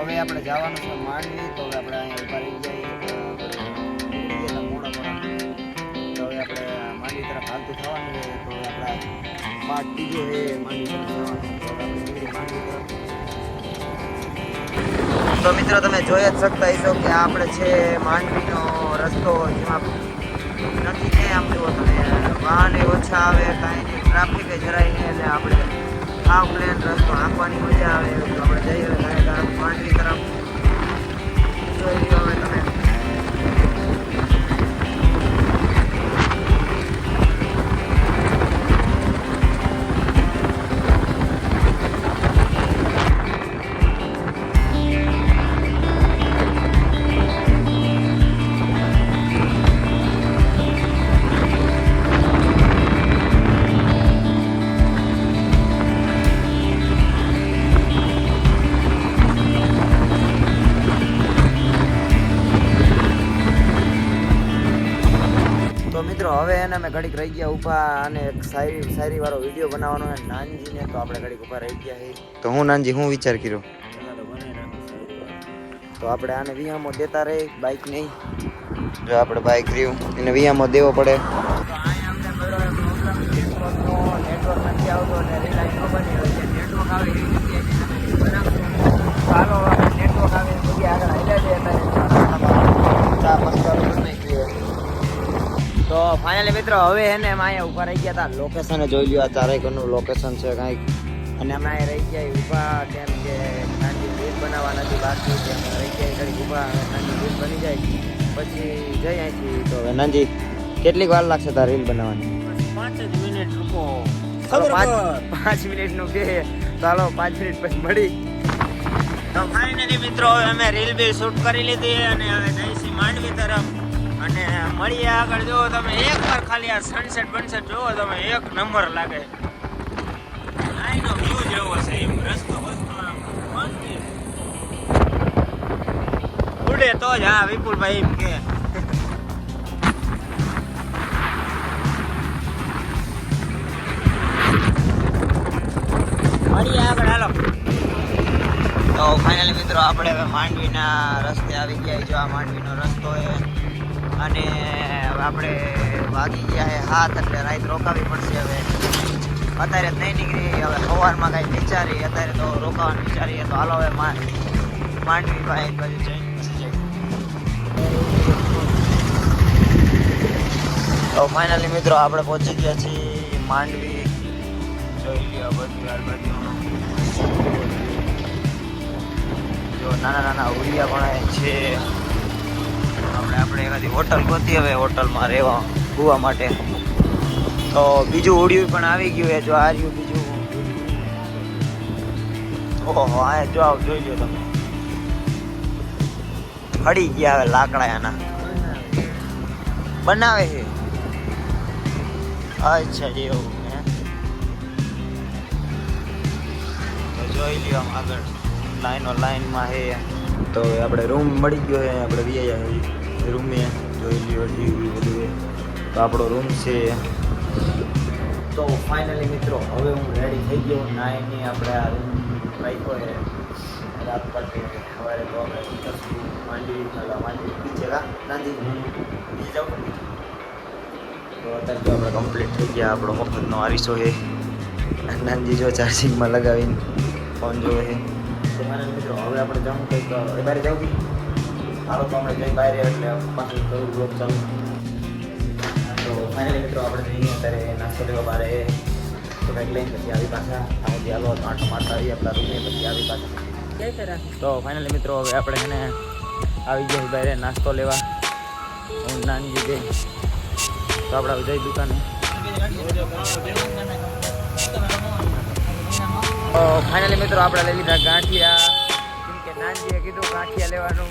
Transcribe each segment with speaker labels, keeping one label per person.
Speaker 1: હવે આપણે જવાનું છે માંડવી, તો હવે આપણે અહીંયા ઊભા રહી જઈએ મોડા મોડા. તો હવે આપણે માંડવી તરફ હાલતું થવાનું છે, તો આપણા પાર્ટ બીજો છે, માંડવી માંડવી તરફ. તો મિત્રો, તમે જોઈ જ શકતા હશો કે આપણે છે માંડવીનો રસ્તો, જેમાં નથી કે આમ જુઓ તમે. વાહન ઓછા આવે, કાંઈ ટ્રાફિક જરાય નહીં, એટલે આપણે આ પ્લેન રસ્તો આંકવાની મજા આવે. તો આપણે જઈએ. હવે તરફ હવે ઘડીક રહી ગયા ઊભા અને એક શાયરી શાયરી વાળો વીડિયો બનાવવાનો છે નાનજીને તો આપણે ઘડીક ઊભા રહી ગયા છે તો હું નાનજી હું વિચાર કર્યો? તો આપણે આને વિયામો દેતા રહે બાઇક નહીં. જો આપણે બાઇક રહ્યું એને વિયામો દેવો પડે. નેટવર્ક નથી આવતો અને રિલાયન્સ બની હોય છે. નેટવર્ક આવે એવી જગ્યાએ તો ફાઇનલી મિત્રો હવે એને ને અમે અહીંયા ઊભા રહી ગયા હતા લોકેશન જોઈ લ્યો આ ચારેય ઘરનું લોકેશન છે કાંઈક. અને અમે અહીંયા રહી ગયા ઊભા કેમ કે ઠંડી રીલ બનાવવા નથી બાકી રહી ગયા ઘડી ઊભા ઠંડી રીલ બની જાય. પછી જઈ અહીંથી તો હવે નાનજી કેટલીક વાર લાગશે તારે રીલ બનાવવાની?
Speaker 2: પાંચ જ મિનિટ રૂકો
Speaker 1: ચાલો પાંચ પાંચ મિનિટનું કે. ચાલો પાંચ મિનિટ પછી મળી.
Speaker 2: તો ફાઇનલી મિત્રો હવે અમે રીલ બી શૂટ કરી લીધી અને હવે જઈશું માંડવી તરફ. અને મળીએ આગળ. જુઓ તમે એક વાર ખાલી આ સનસેટ બનસેટ જુઓ તમે એક નંબર લાગે. આઈનો વ્યૂ જેવો છે એમ. રસ્તો ઉડે તો જ. હા, વિપુલભાઈ એમ કે. મળીએ આગળ. હાલો.
Speaker 1: તો ફાઇનલી મિત્રો, આપણે હવે માંડવીના રસ્તે આવી ગયા જો આ માંડવીનો રસ્તો છે અને આપણે વાગી ગયા હાથ એટલે રાત રોકાવી પડશે હવે. અત્યારે નહીં નીકળી હવે સવારમાં કાંઈ વિચારી અત્યારે તો રોકાવાનું વિચારીએ, તો હાલો હવે માંડવી એક બાજુ જઈને તો ફાઇનલી મિત્રો આપણે પહોંચી ગયા છીએ માંડવી. જોઈ ગયા બધું બધું જો નાના નાના ઉડિયા પણ છે. આપણે આપણે એકાદી હોટલ ગોતી હવે હોટલમાં રહેવા સુવા માટે. તો બીજું ઉડિયું પણ આવી ગયું છે જો આ રહ્યું બીજું. ઓહો આ જો આવ, જોઈ લો તમે. હળી ગયા હવે લાકડા એના. બનાવે છે. અચ્છા, એવું જોઈ લ્યો આગળ. લાઈનો લાઈનમાં હે. તો આપણે રૂમ મળી ગયો છે આપણે રૂમે જોઈ લ્યો ટીવી બધું તો આપણો રૂમ છે. તો ફાઇનલી મિત્રો, હવે હું રેડી થઈ ગયો. નાઈને આપણે આ રૂમ રાખ્યો છે. રાત પાટી સવારે તો આપણે માંડી ચાલો માંડવી નાંદી. જાઉં તો અત્યારે તો આપણે કમ્પ્લીટ થઈ ગયા. આપણો મફતનો આરીસો છે. નાનજી જો ચાર્જિંગમાં લગાવીને ફોન જોવે છે. તો મારા મિત્રો, હવે આપણે જાઉં કંઈક બારે બી. હાલો તો આપણે જઈ બહાર એટલે પાછું કરું બ્લોગ ચાલુ. તો ફાઇનલી મિત્રો આપણે જઈએ અત્યારે નાસ્તો લેવા બારે. તો કંઈક લઈને પછી આવી પાછા. આમાંથી હાલો આઠ મારતા આવીએ આપણા રૂમે પછી આવી પાછા. તો ફાઇનલી મિત્રો હવે આપણે એને આવી ગયા બહાર નાસ્તો લેવા. હું નાનજી ગઈ તો આપણે જઈ દુકાને. ફાઇનલી મિત્રો આપણે લઈ લીધા ગાંઠિયા. કેમ કે નાનજીએ કીધું ગાંઠિયા લેવાનું.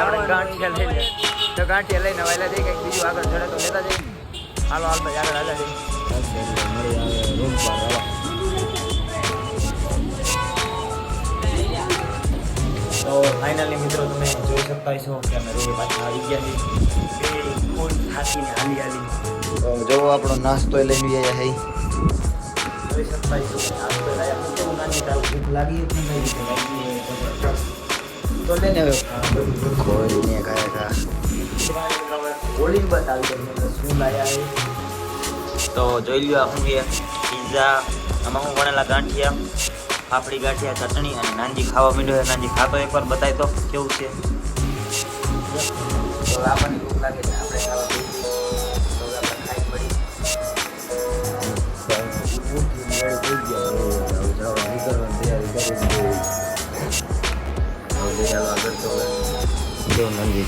Speaker 1: આપણે ગાંઠિયા લઈ લે તો ગાંઠિયા લઈને વહેલા જઈ કંઈક બીજું આગળ ચડે તો લેતા જઈએ. હાલો હાલ ભાઈ આગળ હાલા જઈએ. રૂમ પર તો ફાઇનલી મિત્રો તમે જોઈ શકતા છો કે અમે રોડ પાછા આવી ગયા છીએ. એ ફૂલ થાકીને હાલી હાલી તો જોવો આપણો નાસ્તો એ લઈને આવ્યા હઈ જોઈ શકતા છો નાસ્તો લાયા. ભૂખ લાગી? હતી કઈ તો બતાવી તમને શું લાયા જોઈ લ્યો આ શું પીઝા આમાં હું વણેલા ગાંઠિયા ફાફડી ગાંઠિયા ચટણી અને નાનજી ખાવા માંડ્યો નાનજી ખાતો એકવાર બતાવી તો કેવું છે. તો આપણને જો નંદી,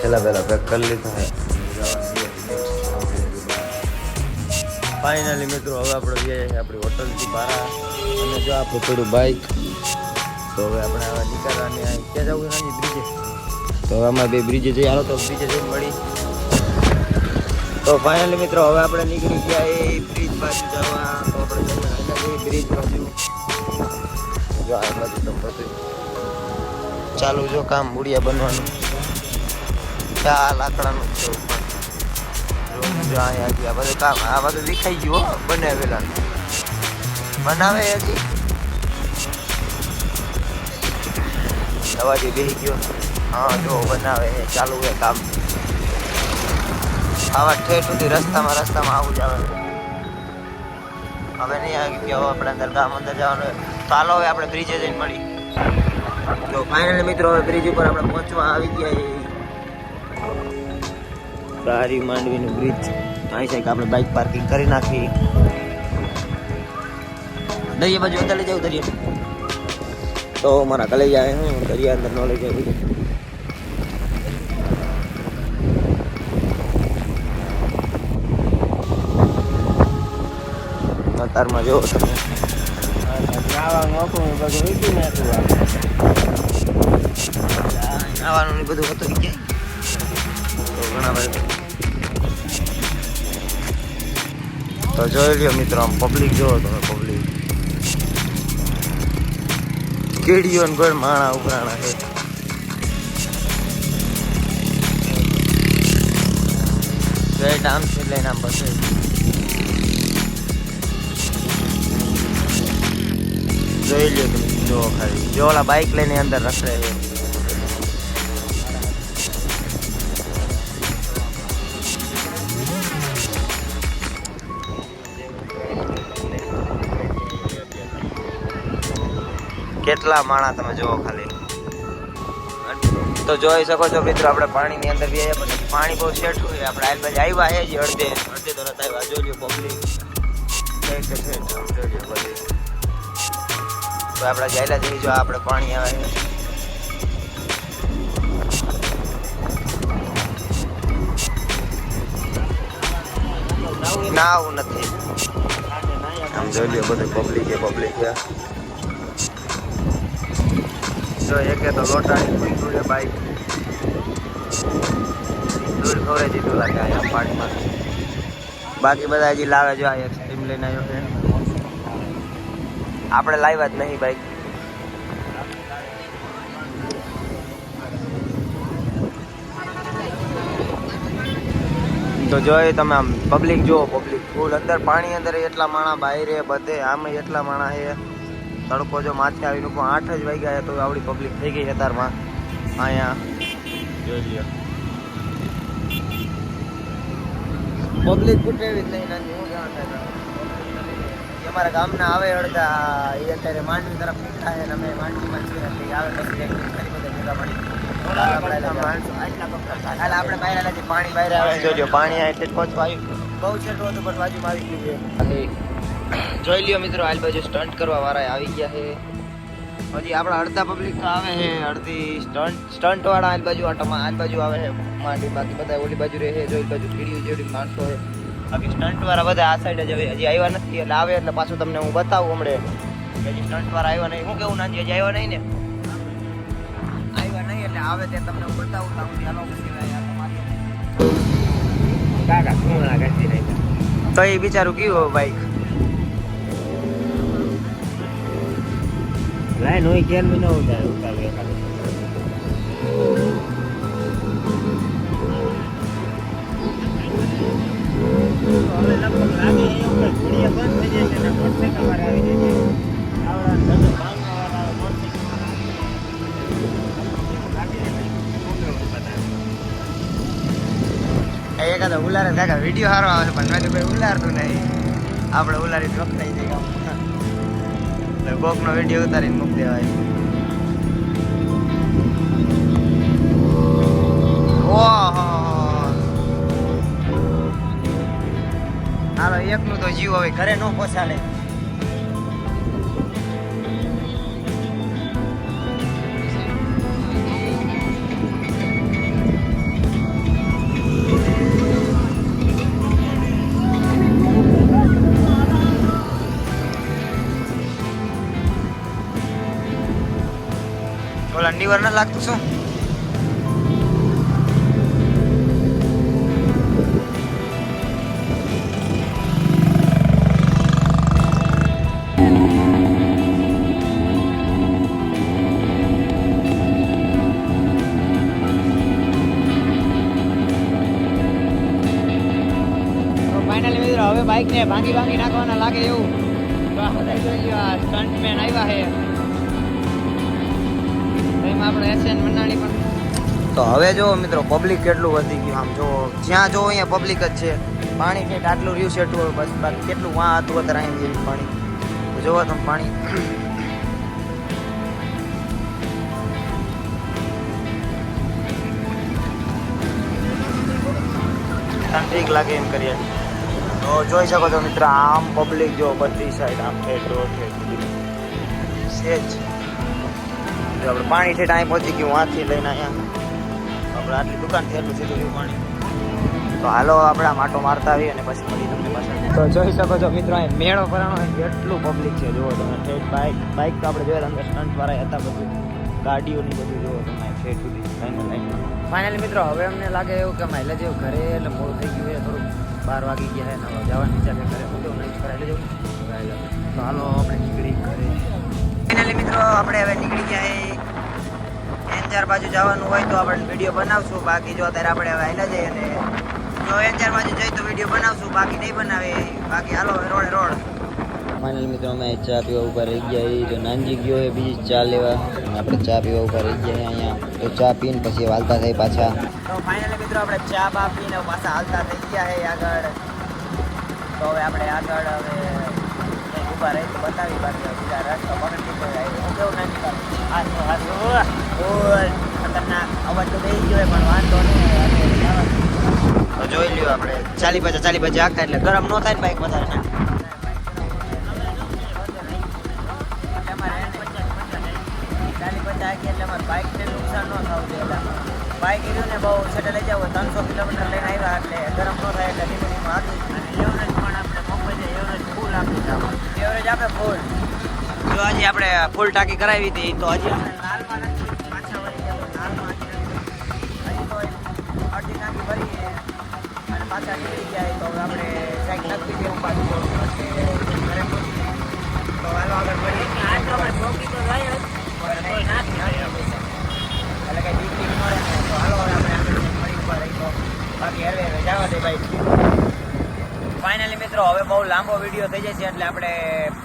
Speaker 1: છેલ્લા પહેલાં પેક કરી લીધા હે ફાઇનલી મિત્રો, હવે આપણે છીએ આપણી હોટલથી બહાર. અને જો આપણું થોડું બાઇક તો હવે આપણે હવે નીકળવાની ક્યાં જવું છે બ્રિજે તો અમે બે બ્રિજે જઈ આવો તો બ્રિજે જઈને મળી. તો ફાઇનલી મિત્રો, હવે આપણે નીકળી ગયા એ બ્રિજ બાજુ જવા. તો આપણે બ્રિજ બાજુ. જો આ બાજુ તો બધું ચાલુ જો કામ મૂળિયા બનવાનું. આ લાકડાનું છે આ બધું કામ આ બધું દેખાઈ ગયું હો, બનાવેલા બનાવે હજી. અવાજે બેસી ગયો. હા જો બનાવે ચાલુ છે કામ. આવા ઠેઠ સુધી રસ્તામાં રસ્તામાં આવું જ આવે. હવે નહીં આવી ગયો આપણે અંદર ગામ અંદર જવાનું ચાલો હવે આપણે બ્રિજે જઈને મળી તો ફાઇનલી મિત્રો, હવે બ્રિજ ઉપર આપણે પહોંચવા આવી ગયા સારી માંડવીનું બ્રિજ અહીં છે કે આપણે બાઇક પાર્કિંગ કરી નાખી. દરિયા બાજુ લઈ જાવ દરિયા. તો મારા કલે જાય હું દરિયા અંદર ન લઈ જાઉં અત્યારમાં જો તમે. નાવાનું ને બધું હતું ક્યાંય તો ઘણા બધા તો જોઈ લ્યો મિત્રો, આમ પબ્લિક જોવો તમે પબ્લિક કેડીઓ ને માણા ઉભરાણા છે. આમ છે લઈને આમ બસે જોઈ લ્યો તમે જો ખાલી જો ઓલા બાઇક લઈને અંદર રખડે છે કેટલા માણા તમે જોવો ખાલી? તો જોઈ શકો છો મિત્રો, આપણે પાણીની અંદર બી આવ્યા પણ પાણી બહુ સેટ હોય આપણે આલ બાજુ આવ્યા છે જ અડધે. અડધે તો નથી આવ્યા, જોજો પબ્લિક છે કે છે આમ જોજો બધી આપણે જાયલા જઈ જો આપણે પાણી આવે. ના આવું નથી. આમ જોઈ લ્યો બધું પબ્લિક છે. પબ્લિક જો એકે તો લોટાની પૂછ્યું છે બાઈક. દૂર ખવડાવી દીધું લાગે આ પાણીમાં બાકી બધા હજી લાવે જો આ એક્સટ્રીમ લઈને આવ્યો છે. આપણે લાવ્યા જ નહીં બાઈક તો જોઈ તમે આમ પબ્લિક જુઓ પબ્લિક ફૂલ અંદર પાણી અંદર એટલા માણા બહાર બધે, આમ એટલા માણા છે તડકો જો માથે આવી લોકો આઠ જ વાગ્યા છે તો આવડી પબ્લિક થઈ ગઈ છે અહીંયા. જોઈ લ્યો. પબ્લિક ખૂટે એવી જ નહીં, નાની, હું જાણ અમારા ગામના આવે અડધા એ અત્યારે માંડવી તરફ નીકળ્યા છે અને અમે માંડવીમાં છીએ. એટલે આવે પછી એક ખરી બધા ભેગા મળી આપણે બહાર આવેલા પાણી બહાર આવે જોજો પાણી આ એટલે પહોંચવા આવ્યું. બહુ છેટું હતું પણ બાજુમાં આવી ગયું છે. જોઈ લ્યો મિત્રો બાજુ સ્ટન્ટ કરવા વાળા આવી ગયા છે. પછી આપણા અડધા પબ્લિક આવે છે અડધી સ્ટન્ટ સ્ટન્ટ વાળા આલ બાજુ આટમાં આલ બાજુ આવે છે. માંડી બાકી બધા ઓલી બાજુ રહે છે જોઈ બાજુ કીડી જેવડી માણસો છે. બાકી સ્ટન્ટ વાળા બધા આ સાઈડ જ હવે હજી આવ્યા નથી. એટલે આવે એટલે પાછું તમને હું બતાવું હમણે. હજી સ્ટન્ટ વાળા આવ્યા નહીં. હું કેવું નાનજી હજી આવ્યા નહીં ને? આવ્યા નહીં એટલે આવે તે તમને હું બતાવું. તો હાલો પછી ભાઈ આ તમારી તો એ બિચારું કેવું બાઈક
Speaker 2: લાઈન હોય કેમ ન ઉતારે ઉતારે.
Speaker 1: એકાદો ઉલાર કાકા વીડિયો સારો આવે પણ મેં તો ઉલારતું નહીં. આપણે ઉલારી ડ્રોપ થઈ જાય કોકનો વીડિયો ઉતારીને મૂકી દેવાય. એકનું તો જીવ હવે ઘરે ન પહોંચાડે. ઓલા નીવર ના લાગતું શું? મિત્રો બાઇક ને ભાંગી ભાંગી નાખવાના લાગે એવું. તો આ બધા જોઈ ગયો સ્ટન્ટમેન આવ્યા છે. એમાં આપણે એસએન મંડાણી પણ તો હવે જો મિત્રો પબ્લિક કેટલું વધી ગયું આમ જો, જ્યાં જો અહીંયા પબ્લિક જ છે. પાણી ઠેઠ આટલું રહ્યું છે, એટલું બસ બાકી કેટલું વાં હતું અત્યારે અહીં જેવી પાણી. જોવો તમે પાણી. ઠીક લાગે એમ કરીએ. તો જોઈ શકો છો મિત્ર, આમ પબ્લિક જો બધી સાઈડ આમ ઠેઠ રોડ છે. સેજ આપણે પાણી છે ટાઈમ પહોંચી ગયું વાંચી લઈને અહીંયા. આપણે આટલી દુકાનથી એટલું છે રહ્યું પાણી. તો હાલો, આપણે માટો મારતા આવીએ અને પછી મળી તમને પાછળ તો જોઈ શકો છો મિત્રો, અહીં મેળો ભરાણો એટલું પબ્લિક છે, જુઓ તમે. ઠેઠ બાઇક બાઇક તો આપણે જોયેલા, અંદર સ્ટન્ટ વાળા હતા બધું. ગાડીઓની બધું જુઓ તમે, ઠેઠ સુધી ફાઇનલ ફાઇનલી મિત્રો, હવે અમને લાગે એવું કે માઇલેજ જેવું ઘરે એટલે મોડું થઈ ગયું છે થોડું બાર વાગી ગયા છે ને જવાનું છે ઘરે હું નહીં કરાવી લેજો. તો હાલો, આપણે નીકળી ઘરે. ફાઇનલી મિત્રો, આપણે હવે નીકળી ગયા એન્જાર બાજુ જવાનું હોય તો આપણે વીડિયો બનાવશું. બાકી જો અત્યારે આપણે હવે આવેલા જઈએ અને જો એન્જાર બાજુ જઈ તો વીડિયો બનાવશું. બાકી નહીં બનાવે. બાકી હાલો, રોડ રોડ. ફાઇનલ મિત્રો, અમે ચા પીવા ઊભા રહી ગયા એ નાનજી ગયો હોય, બીજી ચા લેવા. આપણે ચા પીવા ઊભા રહી ગયા અહીંયા. તો ચા પીને પછી હાલતા થઈ પાછા. તો ફાઇનલી મિત્રો, આપણે ચા બા પીને પાછા હાલતા થઈ ગયા છે આગળ. તો હવે આપણે આગળ હવે ઊભા રહી બતાવી બાકી બીજા અવાજ તો થઈ ગયો પણ વાંધો નહીં. જોઈ લ્યો આપણે. ચાલી પાછા ચાલી પાછા આખા, એટલે ગરમ ન થાય ને બાઈક વધારે. ના ચાલી પચાસ આગી એટલે અમારે બાઇકને નુકસાન ન થવું જોઈએ એટલે બાઇક રહ્યું ને બહુ છેટે લઈ જાવ ત્રણસો કિલોમીટર લઈને આવ્યા એટલે ગરમ ન થાય એટલે ધીમે ધીમે અને એવરેજ પણ આપણે મફત એવરેજ ફૂલ આપી છે એવરેજ આપે ફૂલ જો હજી આપણે ફૂલ ટાંકી કરાવી હતી તો હજી આપણે લાલમાં નથી પાછા વળી ગયા લાલમાં હજી તો અડધી ટાંકી ભરી અને પાછા નીકળી જાય તો આપણે સાઈડ નક્કી દેવું પાછું એટલે ઘરે પહોંચી જઈએ. તો હાલો આગળ મળીએ આજ તો આપણે ચોકી તો જાય જ પણ નહીં ના થાય એટલે કઈ બીક બીક મળે ને તો હાલો હવે આપણે આગળ જઈને મળી ઊભા રહી તો બાકી હવે હવે જવા દે ભાઈ ફાઇનલી મિત્રો હવે બહુ લાંબો વીડિયો થઈ જશે એટલે આપણે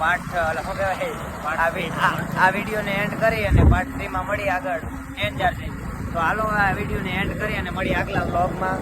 Speaker 1: પાર્ટ શું કહેવાય? આ વિડીયોને એન્ડ કરી અને પાર્ટ થ્રીમાં મળી આગળ એન્ડ આવશે તો હાલો આ વિડીયોને એન્ડ કરી અને મળી આગલા બ્લોગમાં